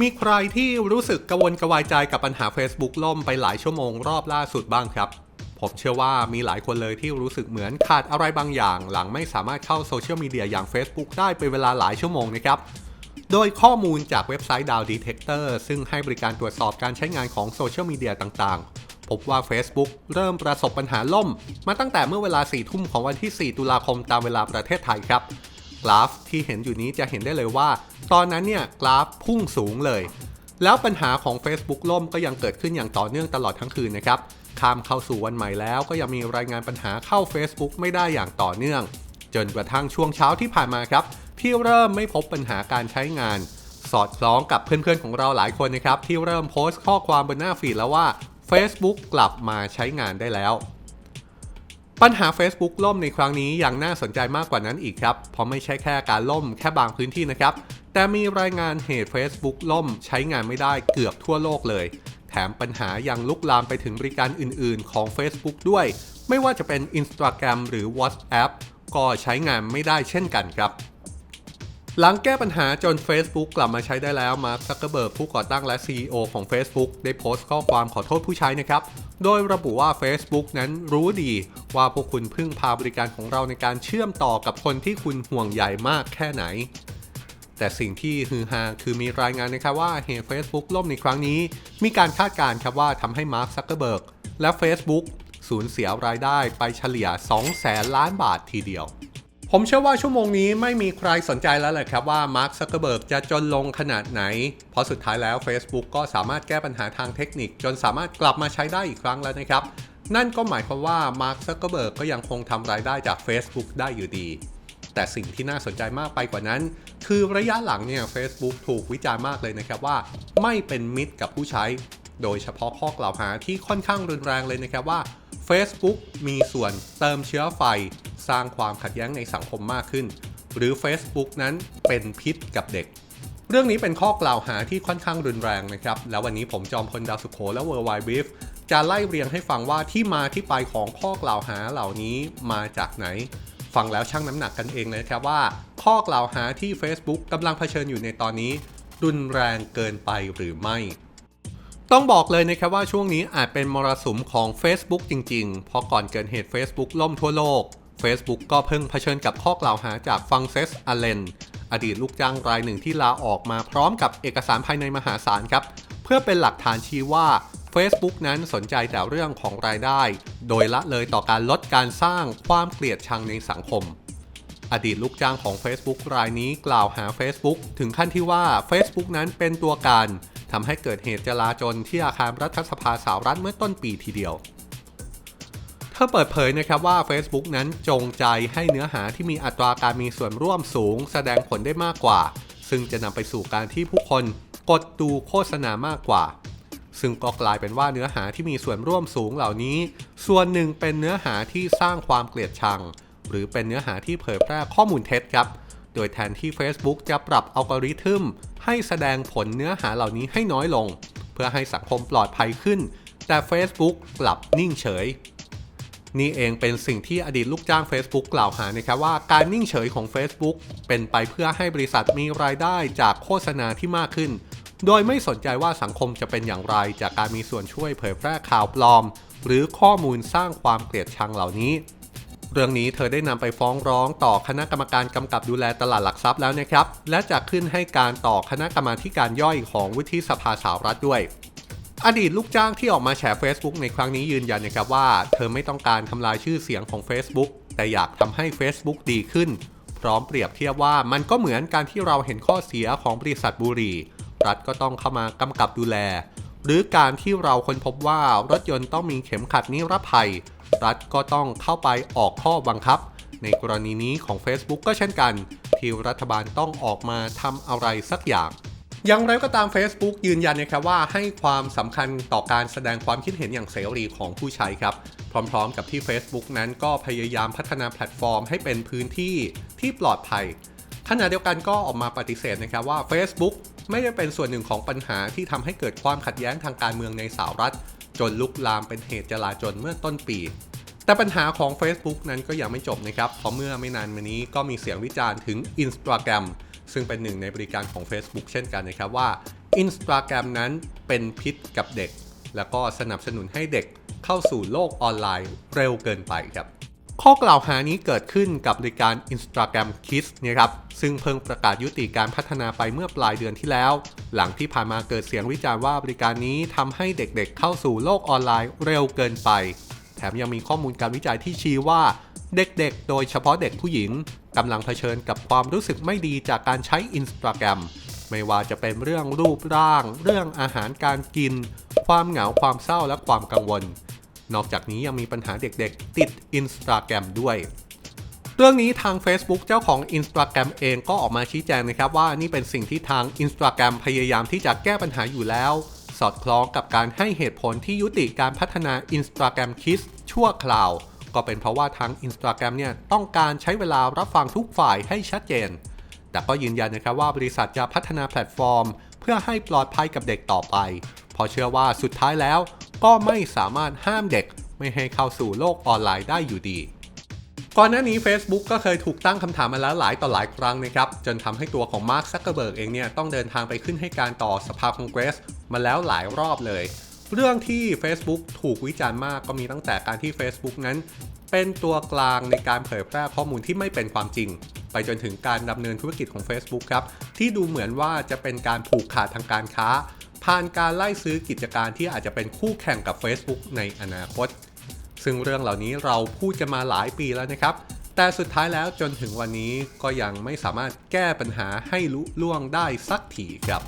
มีใครที่รู้สึกกระวนกระวายใจกับปัญหา Facebook ล่มไปหลายชั่วโมงรอบล่าสุดบ้างครับ ผมเชื่อว่ามีหลายคนเลยที่รู้สึกเหมือนขาดอะไรบางอย่าง หลังไม่สามารถเข้าโซเชียลมีเดียอย่าง Facebook ได้เป็นเวลาหลายชั่วโมงนะครับ โดยข้อมูลจากเว็บไซต์ Dow Detector ซึ่งให้บริการตรวจสอบการใช้งานของโซเชียลมีเดียต่างๆ พบว่า Facebook เริ่มประสบปัญหาล่ม มาตั้งแต่เมื่อเวลา4ทุ่มของวันที่ 4 ตุลาคมตามเวลาประเทศไทยครับ ราฟที่เห็นอยู่นี้จะเห็นได้เลยว่า ตอนนั้นเนี่ยกราฟพุ่งสูงเลย แล้วปัญหาของ Facebook ล่มก็ยังเกิดขึ้นอย่างต่อเนื่องตลอดทั้งคืนนะครับข้ามเข้าสู่วันใหม่แล้วก็ยังมีรายงานปัญหาเข้า Facebook ไม่ได้อย่างต่อเนื่อง จนกระทั่งช่วงเช้าที่ผ่านมาครับที่เริ่มไม่พบปัญหาการใช้งาน สอดคล้องกับเพื่อนๆของเราหลายคนนะครับที่เริ่มโพสต์ข้อความบนหน้าฟีดแล้วว่า Facebook กลับมาใช้งานได้แล้ว ปัญหา Facebook ล่มในครั้งนี้ยังน่าสนใจมากกว่านั้นอีกครับ เพราะไม่ใช่แค่การล่มแค่บางพื้นที่นะครับ แต่มีรายงานเหตุ Facebook ล่มใช้งานไม่ได้เกือบทั่วโลกเลย แถมปัญหายังลุกลามไปถึงบริการอื่นๆ ของ Facebook ด้วย ไม่ว่าจะเป็น Instagram หรือ WhatsApp ก็ใช้งานไม่ได้เช่นกันครับ หลังแก้ปัญหาจน Facebook กลับมาใช้ได้แล้ว มาร์คซักเกอร์เบิร์กผู้ก่อตั้งและ CEO ของ Facebook ได้โพสต์ข้อความขอโทษผู้ใช้นะครับ โดยระบุว่า Facebook นั้นรู้ดีว่าพวกคุณพึ่งพาบริการของเราในการเชื่อมต่อกับคนที่คุณห่วงใยมากแค่ไหน แต่สิ่งที่ฮือฮาคือมีรายงานนะครับว่าเหตุ Facebook ล่มในครั้งนี้ มีการคาดการณ์ครับว่าทำให้มาร์คซักเกอร์เบิร์กและ Facebook สูญเสียรายได้ไปเฉลี่ย2แสนล้านบาททีเดียว ผมเชื่อว่าชั่วโมงนี้ไม่มีใครสนใจแล้วแหละครับว่ามาร์คซักเกอร์เบิร์กจะจนลงขนาดไหน เพราะสุดท้ายแล้ว Facebook ก็สามารถแก้ปัญหาทางเทคนิค จนสามารถกลับมาใช้ได้อีกครั้งแล้วนะครับ นั่นก็หมายความว่ามาร์คซักเกอร์เบิร์กก็ยังคงทำรายได้จาก Facebook ได้อยู่ดี แต่สิ่งที่น่าสนใจมากไปกว่านั้น คือระยะหลังเนี่ย Facebook ถูกวิจารณ์มากเลยนะครับว่า ไม่เป็นมิตรกับผู้ใช้ โดยเฉพาะข้อกล่าวหาที่ค่อนข้างรุนแรงเลยนะครับว่า Facebook มีส่วนเติมเชื้อไฟ สร้างความขัดแย้งในสังคมมากขึ้น หรือ Facebook นั้นเป็นพิษกับเด็ก เรื่องนี้เป็นข้อกล่าวหาที่ค่อนข้างรุนแรงนะครับ แล้ววันนี้ผมจอมพลดาวสุโขและเวอร์ไวบิฟจะไล่เรียงให้ฟังว่าที่มาที่ไปของข้อกล่าวหาเหล่านี้มาจากไหน ฟังแล้วชั่งน้ำหนักกันเองเลยครับว่า ข้อกล่าวหาที่ Facebook กำลังเผชิญอยู่ในตอนนี้ รุนแรงเกินไปหรือไม่ ต้องบอกเลยนะครับว่าช่วงนี้อาจเป็นมรสุมของ Facebook จริงๆ เพราะก่อนเกิดเหตุ Facebook ล่มทั่วโลก Facebook ก็เพิ่งเผชิญกับข้อกล่าวหาจากฟังเซสอเลนอดีตลูกจ้างรายหนึ่งที่ลาออกมาพร้อมกับเอกสารภายในมหาศาลครับ เพื่อเป็นหลักฐานชี้ว่า Facebook นั้นสนใจแต่เรื่องของรายได้ โดยละเลยต่อการลดการสร้างความเกลียดชังในสังคม อดีตลูกจ้างของ Facebook รายนี้กล่าวหา Facebook ถึงขั้นที่ว่า Facebook นั้นเป็นตัวการ ทำให้เกิดเหตุจลาจลที่อาคารรัฐสภาสหรัฐเมื่อต้นปีทีเดียว เธอเปิดเผยนะครับว่า Facebook นั้นจงใจให้เนื้อหาที่มีอัตราการมีส่วนร่วมสูง แสดงผลได้มากกว่า ซึ่งจะนำไปสู่การที่ผู้คนกดดูโฆษณามากกว่า ซึ่งก็กลายเป็นว่าเนื้อหาที่มีส่วนร่วมสูงเหล่านี้ ส่วนหนึ่งเป็นเนื้อหาที่สร้างความเกลียดชัง หรือเป็นเนื้อหาที่เผยแพร่ข้อมูลเท็จครับ โดยแทนที่ Facebook จะปรับอัลกอริทึมให้แสดงผลเนื้อหาเหล่านี้ให้น้อยลง เพื่อให้สังคมปลอดภัยขึ้น แต่ Facebook กลับนิ่งเฉย นี่เองเป็นสิ่งที่อดีตลูกจ้าง Facebook กล่าวหานะครับว่าการนิ่งเฉยของ Facebook เป็นไปเพื่อให้บริษัทมีรายได้จากโฆษณาที่มากขึ้น โดยไม่สนใจว่าสังคมจะเป็นอย่างไรจากการมีส่วนช่วยเผยแพร่ข่าวปลอม หรือข้อมูลสร้างความเกลียดชังเหล่านี้ เรื่องนี้เธอได้นำไปฟ้องร้องต่อคณะกรรมการกำกับดูแลตลาดหลักทรัพย์แล้วนะครับ และจะขึ้นให้การต่อคณะกรรมาการย่อยของวุฒิสภาสหรัฐด้วย อดีตลูกจ้างที่ออกมาแฉ Facebook ในครั้งนี้ยืนยันนะครับว่า เธอไม่ต้องการทำลายชื่อเสียงของ Facebook แต่อยากทำให้ Facebook ดีขึ้น พร้อมเปรียบเทียบว่ามันก็เหมือนการที่เราเห็นข้อเสียของบริษัทบุรี รัฐก็ต้องเข้ามากำกับดูแล หรือการที่เราค้นพบว่ารถยนต์ต้องมีเข็มขัดนิรภัย รัฐก็ต้องเข้าไปออกข้อบังคับ ในกรณีนี้ของ Facebook ก็เช่นกัน ที่รัฐบาลต้องออกมาทำอะไรสักอย่างอย่างไรก็ตาม Facebook ยืนยันนะครับว่าให้ความสำคัญต่อการแสดงความคิดเห็นอย่างเสรีของผู้ใช้ครับ พร้อมๆ กับที่ Facebook นั้นก็พยายามพัฒนาแพลตฟอร์มให้เป็นพื้นที่ที่ปลอดภัย ขณะเดียวกันก็ออกมาปฏิเสธนะครับว่า Facebook ไม่ได้เป็นส่วนหนึ่งของปัญหาที่ทำให้เกิดความขัดแย้งทางการเมืองในสหรัฐ จนลุกลามเป็นเหตุจลาจลเมื่อต้นปี แต่ปัญหาของ Facebook นั้นก็ยังไม่จบนะครับ เพราะเมื่อไม่นานมานี้ก็มีเสียงวิจารณ์ถึง Instagram ซึ่งเป็นหนึ่งในบริการของ Facebook เช่นกันนะครับว่า Instagram นั้นเป็นพิษกับเด็ก แล้วก็สนับสนุนให้เด็กเข้าสู่โลกออนไลน์เร็วเกินไปครับ ข้อกล่าวหานี้เกิดขึ้นกับบริการ Instagram Kids นะครับ ซึ่งเพิ่งประกาศยุติการพัฒนาไปเมื่อปลายเดือนที่แล้ว หลังที่ผ่านมาเกิดเสียงวิจารณ์ว่าบริการนี้ทำให้เด็กๆเข้าสู่โลกออนไลน์เร็วเกินไป แถมยังมีข้อมูลการวิจัยที่ชี้ว่าเด็กๆ โดยเฉพาะเด็กผู้หญิงกำลังเผชิญกับความรู้สึกไม่ดีจากการใช้ Instagram ไม่ว่าจะเป็นเรื่องรูปร่าง เรื่องอาหารการกิน ความเหงาความเศร้าและความกังวล นอกจากนี้ยังมีปัญหาเด็กๆ ติด Instagram ด้วยเรื่องนี้ทาง Facebook เจ้าของ Instagram เองก็ออกมาชี้แจงนะครับว่านี่เป็นสิ่งที่ทาง Instagram พยายามที่จะแก้ปัญหาอยู่แล้ว สอดคล้องกับการให้เหตุผลที่ยุติการพัฒนา Instagram Kids ชั่วคราว ก็เป็นเพราะว่าทาง Instagram เนี่ยต้องการใช้เวลารับฟังทุกฝ่ายให้ชัดเจน แต่ก็ยืนยันนะครับว่าบริษัทจะพัฒนาแพลตฟอร์ม เพื่อให้ปลอดภัยกับเด็กต่อไปเพราะเชื่อว่าสุดท้ายแล้ว ก็ไม่สามารถห้ามเด็กไม่ให้เข้าสู่โลกออนไลน์ได้อยู่ดีก่อนหน้านี้ Facebook ก็เคยถูกตั้งคำถามมาแล้วหลายต่อหลายครั้งนะครับ จนทำให้ตัวของมาร์คซักเกอร์เบิร์กเองเนี่ย ต้องเดินทางไปขึ้นให้การต่อสภาคองเกรส มาแล้วหลายรอบเลย เรื่องที่ Facebook ถูกวิจารณ์มากก็มีตั้งแต่การที่ Facebook นั้น เป็นตัวกลางในการเผยแพร่ข้อมูลที่ไม่เป็นความจริง ไปจนถึงการดำเนินธุรกิจของ Facebook ครับ ที่ดูเหมือนว่าจะเป็นการผูกขาดทางการค้า ผ่านการไล่ซื้อกิจการที่อาจจะเป็นคู่แข่งกับ Facebook ในอนาคต ซึ่งเรื่องเหล่านี้เราพูดกันมาหลายปีแล้วนะครับ แต่สุดท้ายแล้วจนถึงวันนี้ก็ยังไม่สามารถแก้ปัญหาให้ลุล่วงได้สักทีครับ